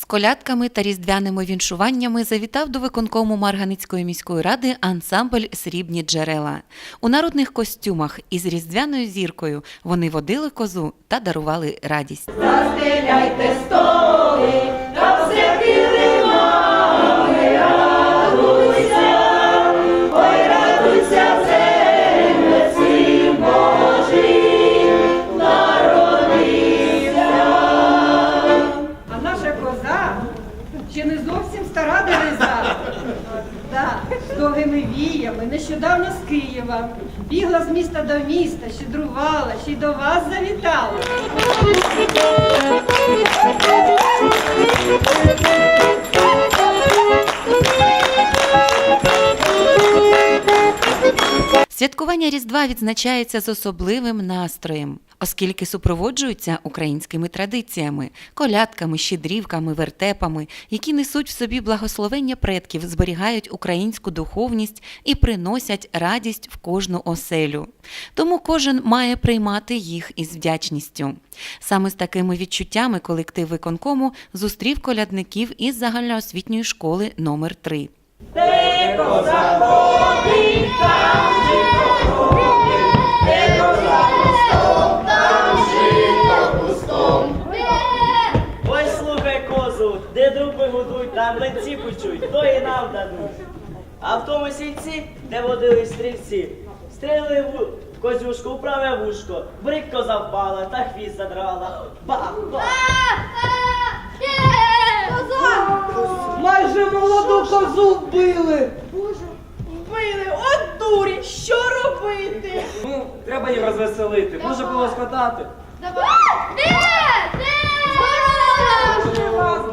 З колядками та різдвяними віншуваннями завітав до виконкому Марганицької міської ради ансамбль Срібні джерела. У народних костюмах із різдвяною зіркою вони водили козу та дарували радість. Застеляйте столи, стара дереза. Да, з довгими віями, нещодавно з Києва. Бігла з міста до міста, щедрувала, ще й до вас завітала. Святкування Різдва відзначається з особливим настроєм, оскільки супроводжуються українськими традиціями, колядками, щедрівками, вертепами, які несуть в собі благословення предків, зберігають українську духовність і приносять радість в кожну оселю. Тому кожен має приймати їх із вдячністю. Саме з такими відчуттями колектив виконкому зустрів колядників із загальноосвітньої школи номер 3 Ой, слухай де дуби гудуть, там млинці почують, то і нам дадуть. А в тому сільці, де водили стрільці, стріли в козюшку в праве вушко, брик коза впала та хвіст задрала. Бах. Майже молоду козу вбили. Вбили, от дурі, що робити? Ну, треба її розвеселити. Може когось катати.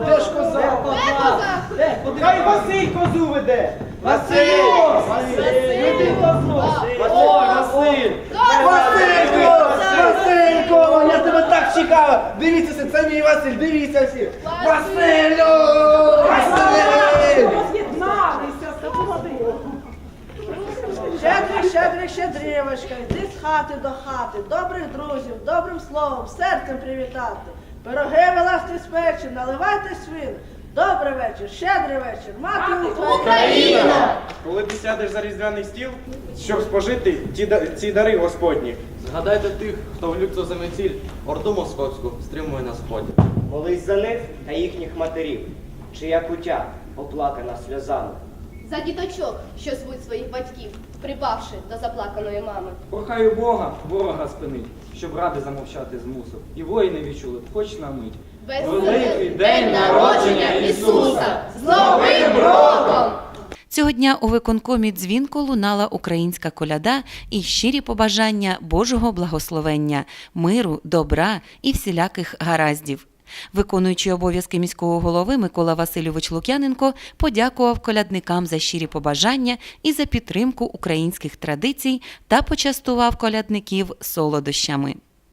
Де ж коза? Де? Хай Василь козу веде. Василь! Козу. Василь! Василько! Василько! Я тебе так чекала! Дивіться, всі, це мій Василь, дивіться всі! Василю! Василь! Щедрик, щедрик, щедрівочка, йди з хати до хати, добрих друзів, добрим словом, серцем привітати. Пироги вилазьте з печі, наливайте свин. Добрий вечір, щедрий вечір, мати Україна! Коли ти сядеш за різдвяний стіл, щоб спожити ті, да- ці дари Господні. Згадайте тих, хто в за меціль, орду московську стримує на сході. Молись за них та їхніх матерів, чия кутя оплакана сльозами. За діточок, що звуть своїх батьків, припавши до заплаканої мами. Прохаю Бога, ворога спинить, щоб ради замовчати змусив. І воїни відчули, хоч на мить. Великий день народження Ісуса! З Новим роком! Цього дня у виконкомі дзвінку лунала українська коляда і щирі побажання Божого благословення, миру, добра і всіляких гараздів. Виконуючий обов'язки міського голови Микола Васильович Лук'яненко подякував колядникам за щирі побажання і за підтримку українських традицій та почастував колядників солодощами.